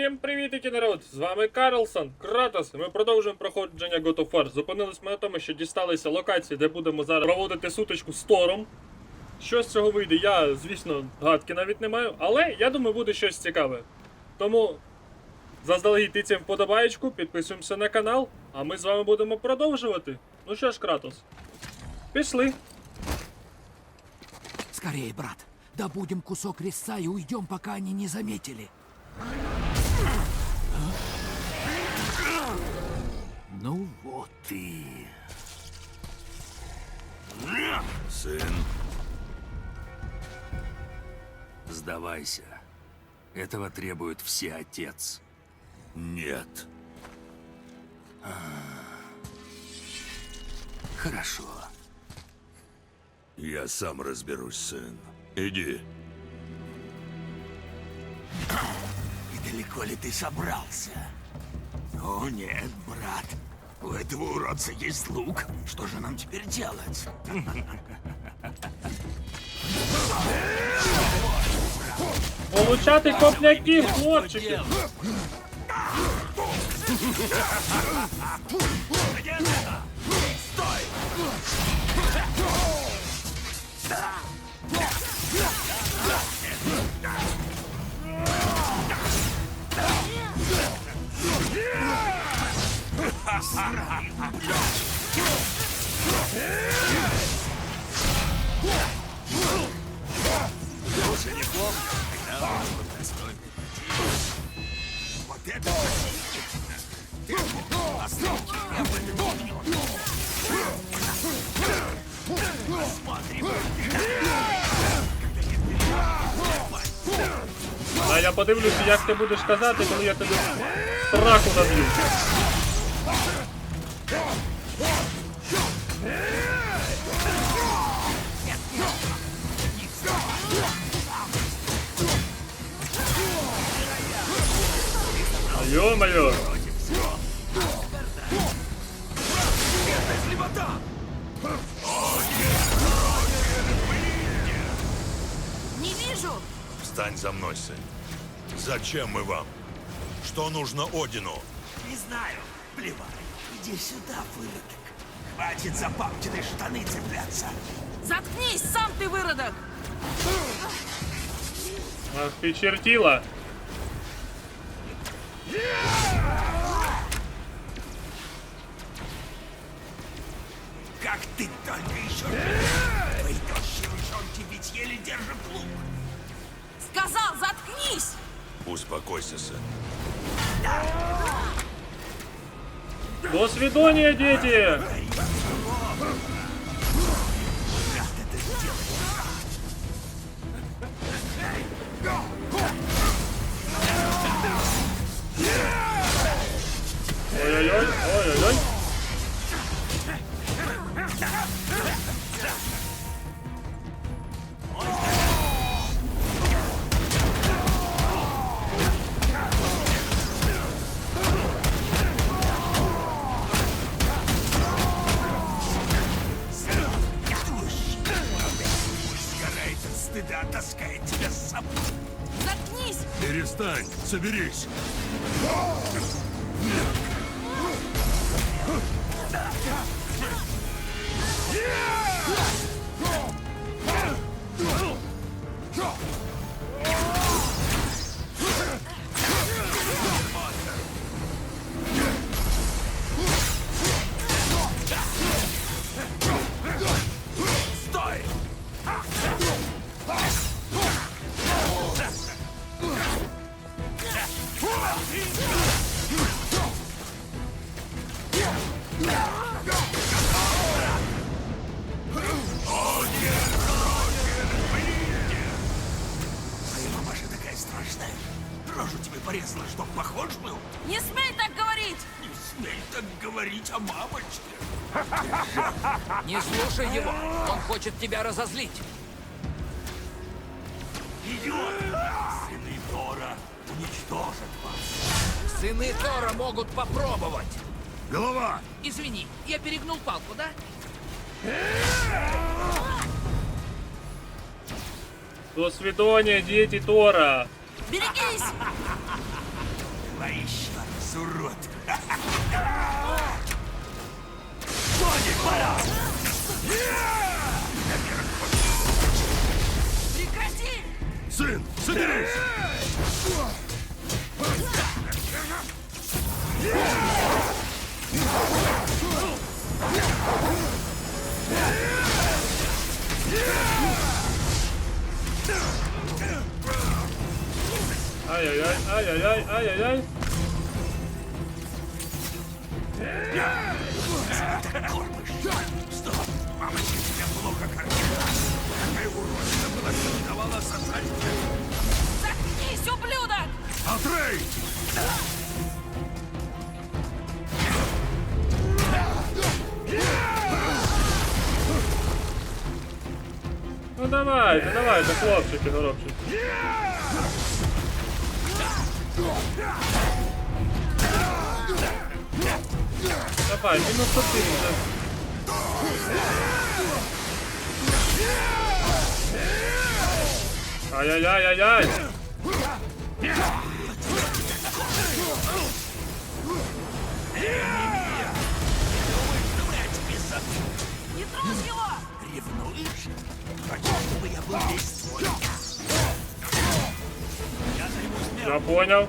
Всім привітики, народ! З вами Карлсон, Кратос. Ми продовжуємо проходження God of War. Зупинились ми на тому, що дісталися локації, де будемо зараз проводити сутичку з Тором. Що з цього вийде, я, звісно, гадки навіть не маю, але я думаю, буде щось цікаве. Тому заздалегідь тицям вподобаєчку, підписуємося на канал, а ми з вами будемо продовжувати. Ну що ж, Кратос, пішли. Скорее, брат. Добудем кусок резца и уйдем, пока они не заметили. Ну вот и... Сын. Сдавайся. Этого требует все отец. Нет. А. Хорошо. Я сам разберусь, сын. Иди. И далеко ли ты собрался? О нет, брат. У этого уродца есть лук. Что же нам теперь делать? Получати копняків, хлопчики! Вот это восхитительно. Ты мог оставить меня в этом дерьме. Посмотрим. А я подивлюся, як ти будеш казати, коли я тобі сраку наб'ю. Ё-моё! Не вижу! Встань за мной, сын. Зачем мы вам? Что нужно Одину? Не знаю. Плевать. Иди сюда, выродок. Хватит за папкины штаны цепляться. Заткнись, сам ты выродок! Ах ти чертіла! Как ты только еще Твои тощие ручонки ведь еле держат лук. Сказал, заткнись! Успокойся, сын. До свидания, дети! Таскает тебя с собой. Заткнись! Перестань, соберись. Страшная. Рожу тебе порезала, чтоб похож был. Не смей так говорить! Не смей так говорить о мамочке. Не слушай его, он хочет тебя разозлить. Идет! Сыны Тора уничтожат вас. Сыны Тора могут попробовать. Голова! Извини, я перегнул палку, да? До свидания, дети Тора! Берегись! Давай еще раз, урод. Тони, пора! Прекрати! Сын, соберись! Ай-яй-яй, ай-яй-яй, ай-яй-яй. Стоп! Мамочка тебя плохо кормила. Какая уродина была, что не давала сосать. Заткнись, ублюдок! Атрей! Ну давайте, давайте, хлопчики, горобчики. Давай, мінус один вже. Ай-яй-яй-яй-яй! Я понял.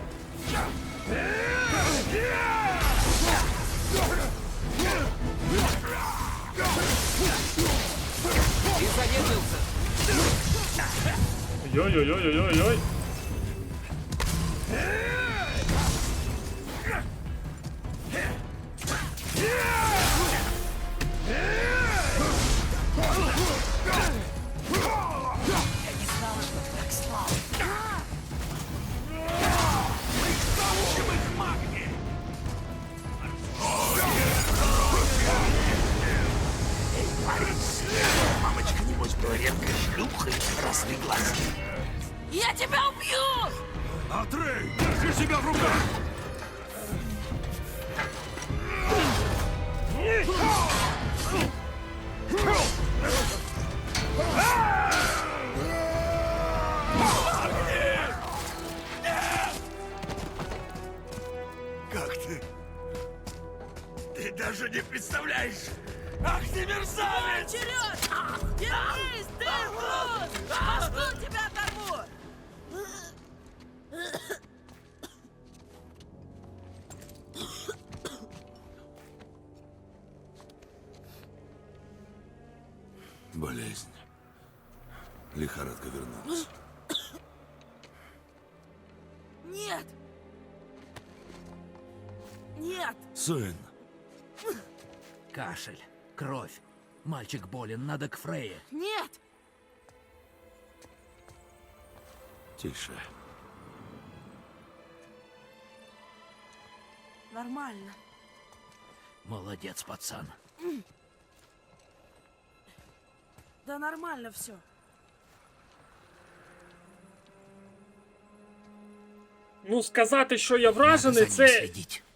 Ты была редкой шлюхой, с ним. Я тебя убью! Атрей, держи себя в руках! Как ты? Ты даже не представляешь! Ах ты мерзавец! Вперед! Держись, ты урод! Башку тебя оторву! Болезнь. Лихорадка вернулась. Нет! Нет! Сын, Кашель, кровь. Мальчик болен, надо к Фрейе. Нет! тише. Нормально. Молодец, пацан. Да нормально все. Ну, сказати, що я Надо вражений, за ним це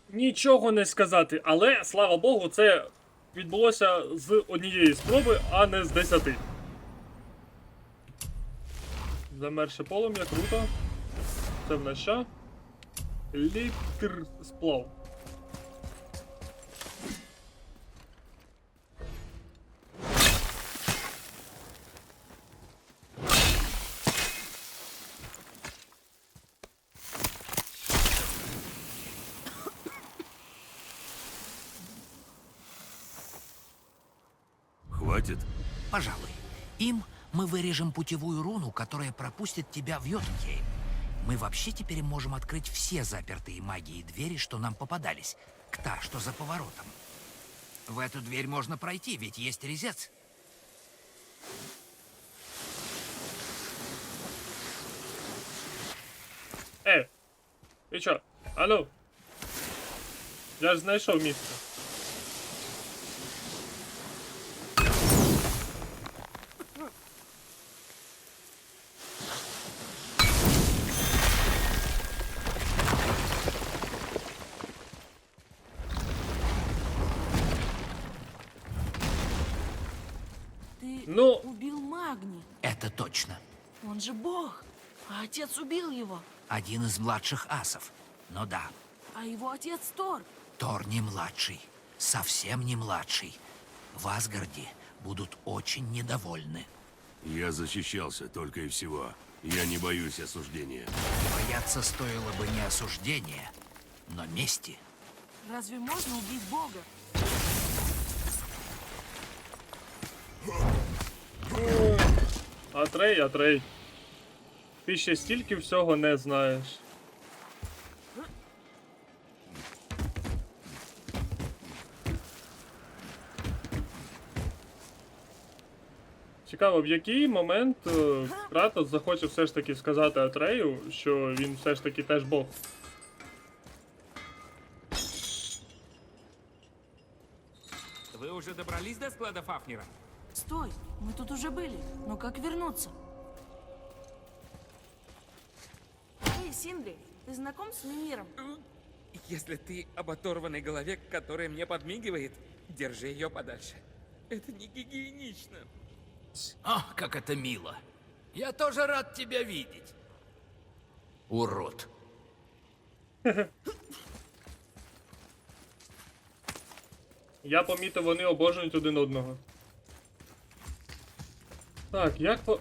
нічого не сказати. Але, слава Богу, це відбулося з однієї спроби, а не з десяти. Замерше полум'я, круто. Нас що? Літр сплав. Хватит? Пожалуй. Им мы вырежем путевую руну, которая пропустит тебя в Йотунхейм. Мы вообще теперь можем открыть все запертые магией двери, что нам попадались. К та, что за поворотом. В эту дверь можно пройти, ведь есть резец. Е, ти чо? Алло? Я ж знайшов місце. Ты Ну- убил Магни. Это точно. Он же бог. А отец убил его. Один из младших асов. Но да, А его отец Тор. Тор не младший, совсем не младший. В Асгарде будут очень недовольны. Я защищался только и всего. Я не боюсь осуждения. Бояться стоило бы не осуждения, но мести. Разве можно убить Бога? Атрей, Атрей. Ти ще стільки всього не знаєш. Цікаво, в який момент е, Кратос захоче все ж таки сказати Атрею, що він все ж таки теж Бог. Вы уже добрались до склада Фафнера? Стой, мы тут уже были. Но как вернуться? Эй, Синдри, ты знаком с Мимиром? Если ты об оторванной голове, которая мне подмигивает, держи ее подальше. Это не гигиенично. О, как это мило. Я тоже рад тебя видеть. Урод. Я помітив, вони обожнюють один одного. Так, як по.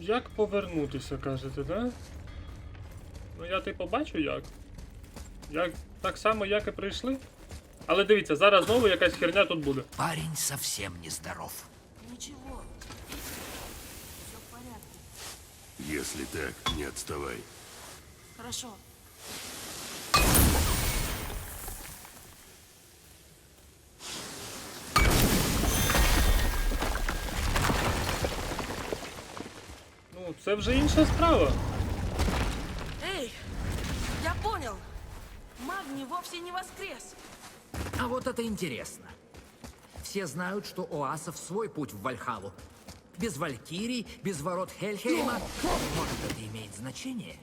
Як повернутися, кажете, да? Ну я ти побачу як. Як. Так само, як і прийшли. Але дивіться, зараз знову якась херня тут буде. Парень совсем нездоров. Ничего. Все в порядке. Если так, не отставай. Хорошо. Це вже інша справа. Эй, я понял. Магний вовсе не воскрес. А вот это интересно. Все знают, что у асов свой путь в Вальхалу. Без Валькирий, без ворот Хельхейма. Может, это имеет значение?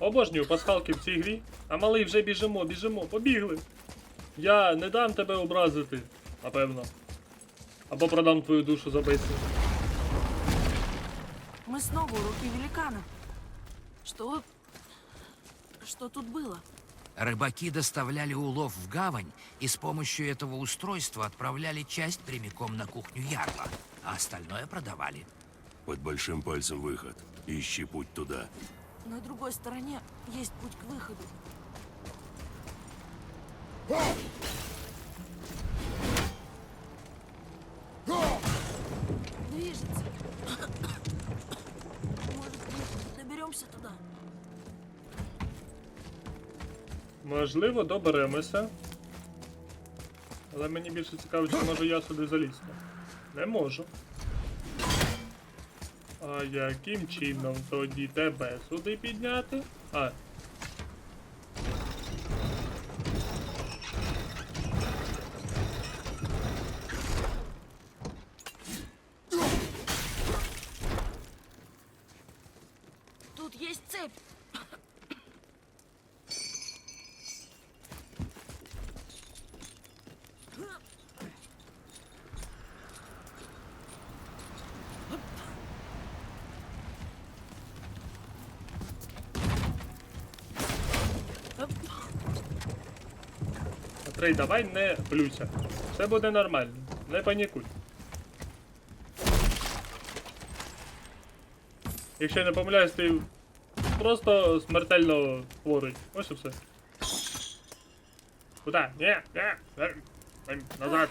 Обожнюю пасхалки в цій грі. А малий вже біжимо, біжимо, побігли. Я не дам тебе образити, напевно. Або продам твою душу за безцінь. Мы снова у руки великана. Что... Что тут было? Рыбаки доставляли улов в гавань и с помощью этого устройства отправляли часть прямиком на кухню Ярла, а остальное продавали. Под большим пальцем выход. Ищи путь туда. На другой стороне есть путь к выходу. Движется. Может, мы доберемся туда? Можливо, доберемося. Але мені більше цікаво, чи можу я сюди залізти. Не можу. А яким чином тоді тебе сюди підняти? А. Атрей, давай не плюйся. Все буде нормально. Не панікуй. Якщо я не помиляюсь, ти просто смертельно хворий. Ось і все. Куда? Ні, ні, Назад.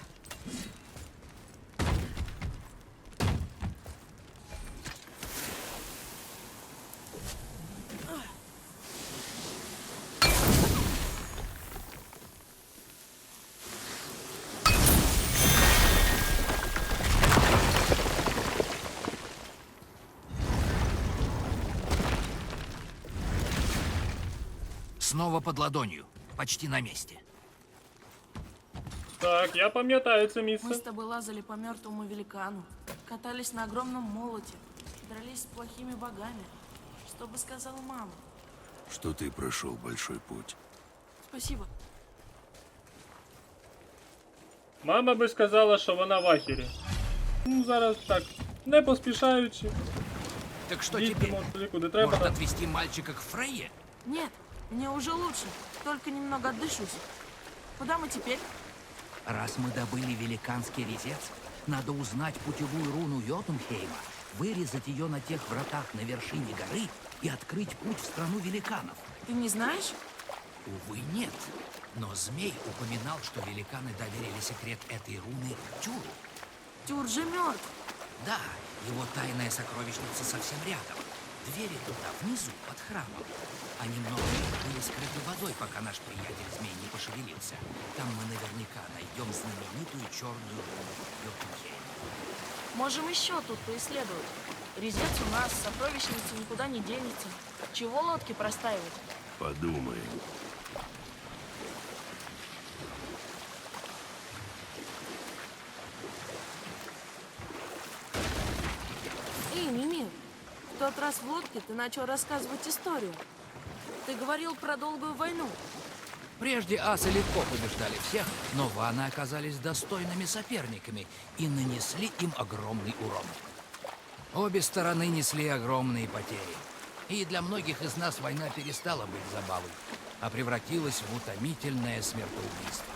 ладонью, почти на месте. Так, я пам'ятаю це Мы місце. с тобой лазали по мертвому великану, катались на огромном молоте, дрались с плохими богами. Что бы сказала мама? что ты прошел большой путь. Спасибо. Мама би сказала, що вона в ахері. Ну, зараз так, не поспішаючи, Так что теперь? їдемо туди, куди треба. Может, отвезти мальчика к Фрейе? Нет, мне уже лучше. Только немного отдышусь. Куда мы теперь? Раз мы добыли великанский резец, надо узнать путевую руну Йотунхейма, вырезать ее на тех вратах на вершине горы и открыть путь в страну великанов. Ты не знаешь? Увы, нет. Но змей упоминал, что великаны доверили секрет этой руны Тюру. Тюр же мертв. Да, его тайная сокровищница совсем рядом. Двери туда, внизу, под храмом. Они много были скрыты водой, пока наш приятель змей не пошевелился. Там мы наверняка найдем знаменитую черную руну Йотунхейма. Можем еще тут поисследовать. Резец у нас, сокровищница никуда не денется. Чего лодки простаивать? Подумай. Эй, Мими, в тот раз в лодке ты начал рассказывать историю. Ты говорил про долгую войну. Прежде асы легко побеждали всех, но ваны оказались достойными соперниками и нанесли им огромный урон. Обе стороны несли огромные потери. И для многих из нас война перестала быть забавой, а превратилась в утомительное смертоубийство.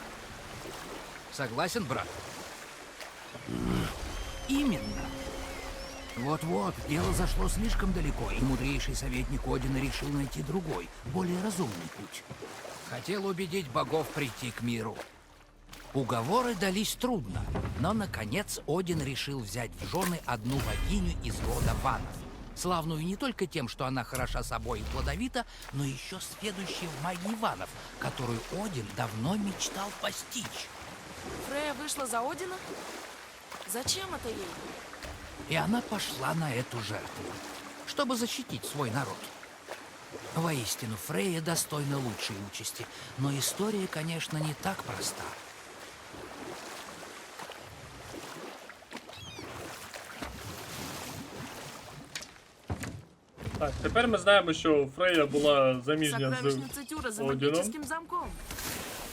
Согласен, брат? Именно. Вот-вот, дело зашло слишком далеко, и мудрейший советник Одина решил найти другой, более разумный путь. Хотел убедить богов прийти к миру. Уговоры дались трудно, но, наконец, Один решил взять в жены одну богиню из рода Ванов. Славную не только тем, что она хороша собой и плодовита, но еще следующей в магии Ванов, которую Один давно мечтал постичь. Фрея вышла за Одина? Зачем это ей? И она пошла на эту жертву, чтобы защитить свой народ. Воистину, Фрейя достойна лучшей участи, но история, конечно, не так проста. Так, тепер ми знаємо, що Фрея була заміжня з. Сокровищница Тюра за Одином? магическим замком.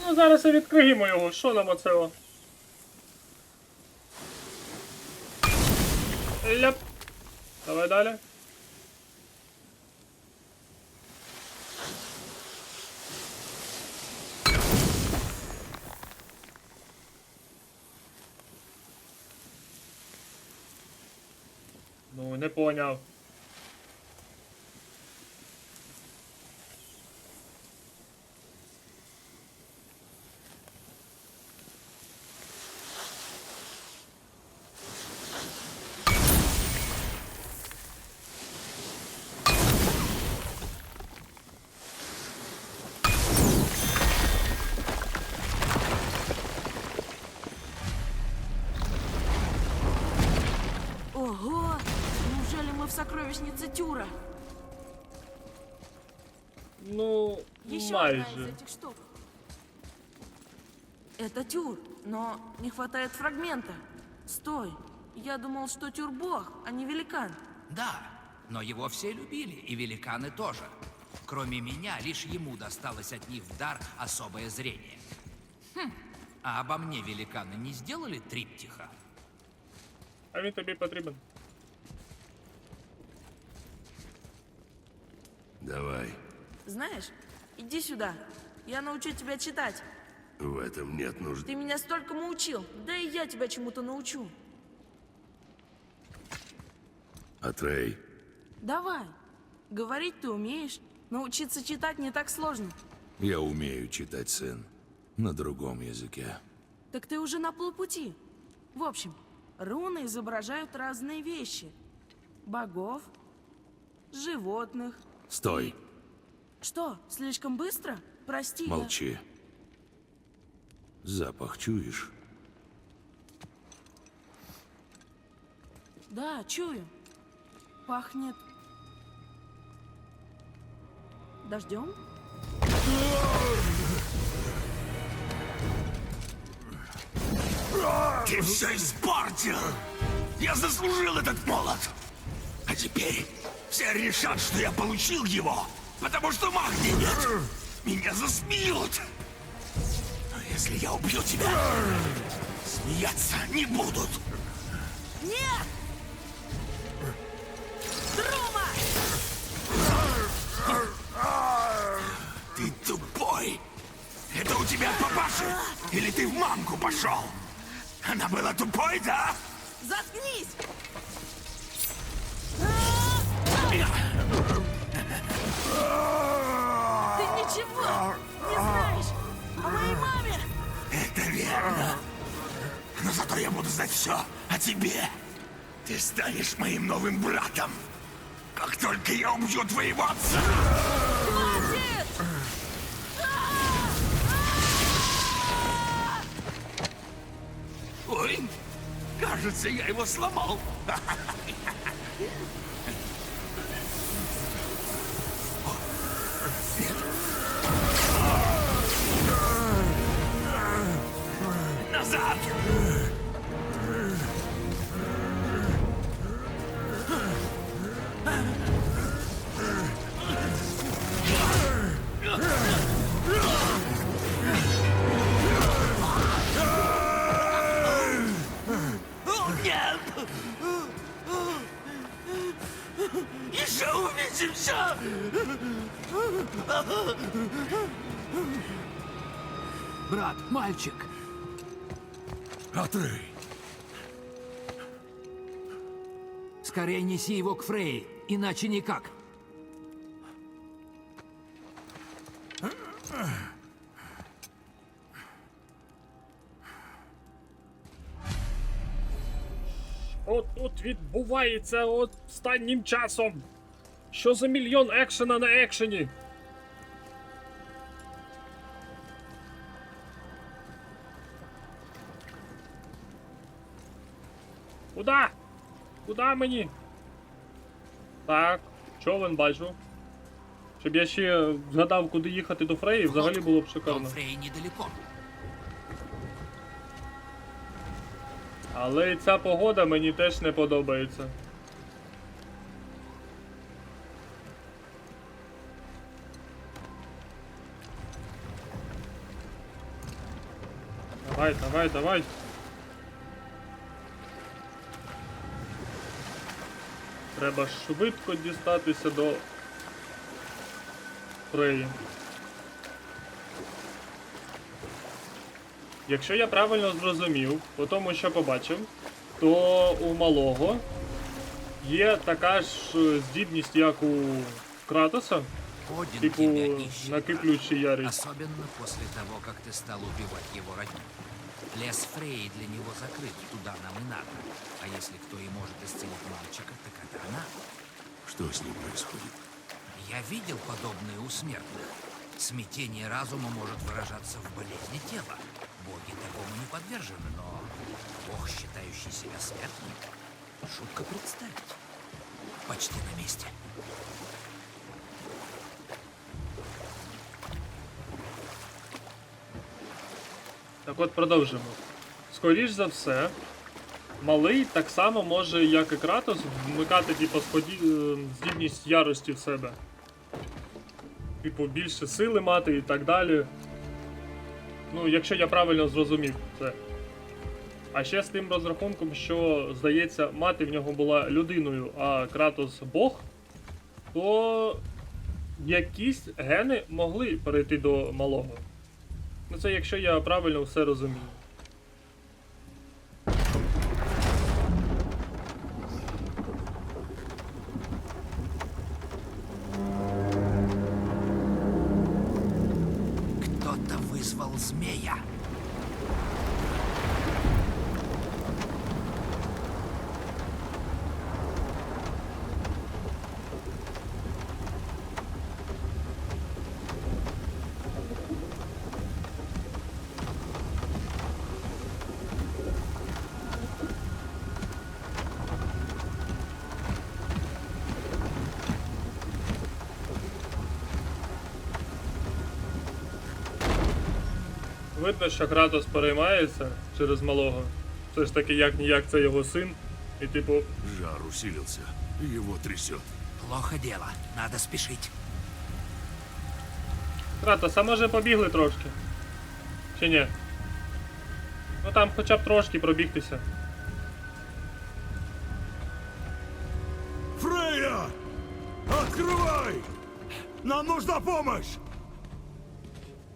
Ну, зараз і відкриємо його. Що нам оце? Ляп. Давай далі. Ну, не поняв. мы в сокровищнице Тюра? Ну, Еще одна из майже. этих штук. Это Тюр, но не хватает фрагмента. Стой, я думал, что Тюр бог, а не великан. Да, но его все любили, и великаны тоже. Кроме меня, лишь ему досталось от них в дар особое зрение. Хм, а обо мне великаны не сделали триптиха? А він тобі потрібен. Давай. Знаешь, иди сюда. Я научу тебя читать. В этом нет нужды. Ты меня столькому учил. Да и я тебя чему-то научу. Атрей, Давай. Говорить ты умеешь. Научиться читать не так сложно. Я умею читать, сын. На другом языке. Так ты уже на полпути. В общем, руны изображают разные вещи. Богов, животных. Стой, Что, слишком быстро? Прости, я- Молчи. Запах чуешь? Да, чую. Пахнет... Дождем? Ты все испортил! Я заслужил этот молот! А теперь все решат, что я получил его Потому что магнии нет. Меня засмеют. Но если я убью тебя, смеяться не будут. Нет! Трума! Ты тупой. Это у тебя от папаши? Или ты в мамку пошел? Она была тупой, да? Заткнись! Ты ничего не знаешь о моей маме! Это верно. Но зато я буду знать все о тебе. Ты станешь моим новым братом. Как только я убью твоего отца. Хватит! Ой, кажется, я его сломал. увидимся! Брат, мальчик, Атрей, скорее неси его к Фрей, иначе никак. От тут відбувається от останнім часом. Що за мільйон екшена на екшені? Куда? Куда мені? Так, човен бачу. Щоб я ще згадав, куди їхати до Фреї, взагалі було б шикарно. Фрей недалеко. Але і ця погода мені теж не подобається. Давай, давай, давай. Треба швидко дістатися до Фреї. Якщо я правильно зрозумів, по тому що побачив, то у малого є така ж здібність, як у Кратоса, Один типу тебя ищет. накиплющий. Особенно после того, как ты стал убивать его родню. Лес Фрей для него закрыт, туда нам и надо. А если кто и может исцелить мальчика, так это она. Что с ним происходит? Я видел подобное у смертных. Смятение разума может выражаться в болезни тела. Боги такому не подвержены, но бог, считающий себя смертным, шутка представить. Почти на месте. Так от продовжимо. Скоріш за все, малий так само може, як і Кратос, вмикати типу, споді- е, здібність ярості в себе. Типу, більше сили мати і так далі. Ну, якщо я правильно зрозумів це. А ще з тим розрахунком, що, здається, мати в нього була людиною, а Кратос Бог, то якісь гени могли перейти до малого. Ну це якщо я правильно все розумію. Видно, що Кратос переймається через малого. Все ж таки, як ніяк це його син. І типу, Жар усилился, его трясет. Плохо дело. Надо спешить. Кратос, а може побігли трошки? Чи ні? Ну там хоча б трошки пробігтися. Фрея! Открывай! Нам нужна помощь!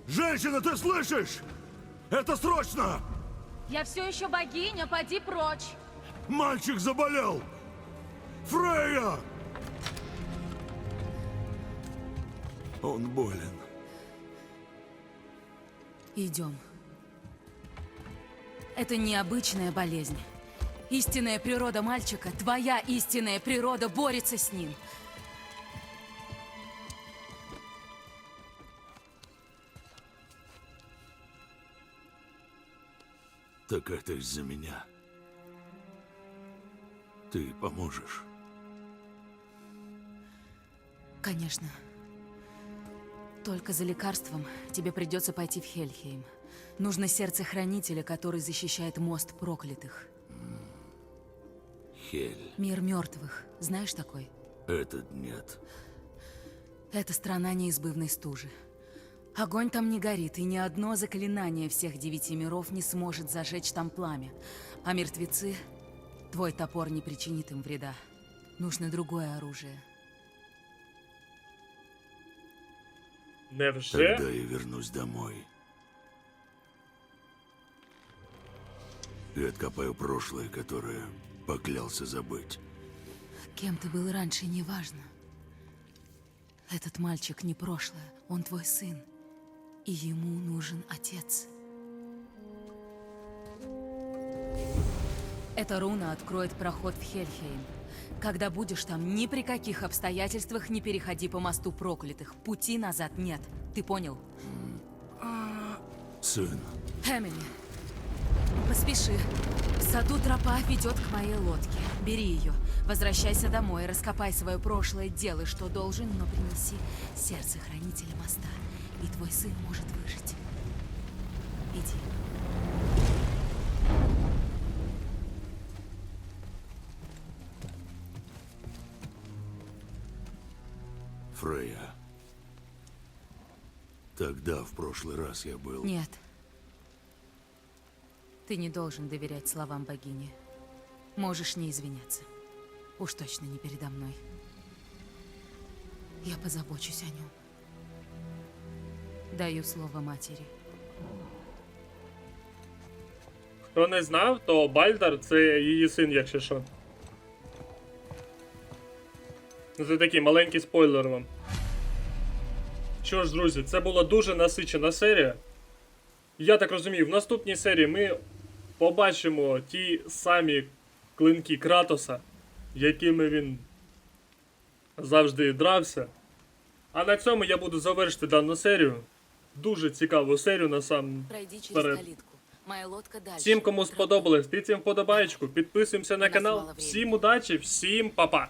Женщина, ты слышишь? Это срочно! Я все еще богиня, поди прочь. Мальчик заболел! Фрея! Он болен. Идем. Это необычная болезнь. Истинная природа мальчика, твоя истинная природа борется с ним. Так это из-за меня. Ты поможешь? Конечно. Только за лекарством тебе придется пойти в Хельхейм. Нужно сердце хранителя, который защищает мост проклятых. Хель. Мир мертвых. Знаешь такой? Этот нет. Это страна неизбывной стужи. Огонь там не горит, и ни одно заклинание всех девяти миров не сможет зажечь там пламя. А мертвецы... Твой топор не причинит им вреда. Нужно другое оружие. Невже? Тогда я вернусь домой. И откопаю прошлое, которое поклялся забыть. Кем ты был раньше, неважно. Этот мальчик не прошлое, он твой сын. И ему нужен отец. Эта руна откроет проход в Хельхейм. Когда будешь там, ни при каких обстоятельствах не переходи по мосту проклятых. Пути назад нет. Ты понял? Сын, Эмили, поспеши. В саду тропа ведет к моей лодке. Бери ее. Возвращайся домой, раскопай свое прошлое, делай, что должен, но принеси сердце хранителя моста. И твой сын может выжить. Иди. Фрея. Тогда, в прошлый раз, я был... Нет. Ты не должен доверять словам богини. Можешь не извиняться. Уж точно не передо мной. Я позабочусь о нем. Даю слово матери. Хто не знав, то Бальдар це її син, якщо що. Ну, Це такий маленький спойлер вам. Що ж, друзі, це була дуже насичена серія. Я так розумію, в наступній серії ми побачимо ті самі клинки Кратоса, якими він завжди дрався. А на цьому я буду завершити дану серію. Дуже цікаву серію насам. Пройди через Вперед. калитку. Моя лодка дальше. Всім, кому сподобалось, тицім вподобайку, підписуємося на У нас канал. мало времени. Всім удачі, всім па-па!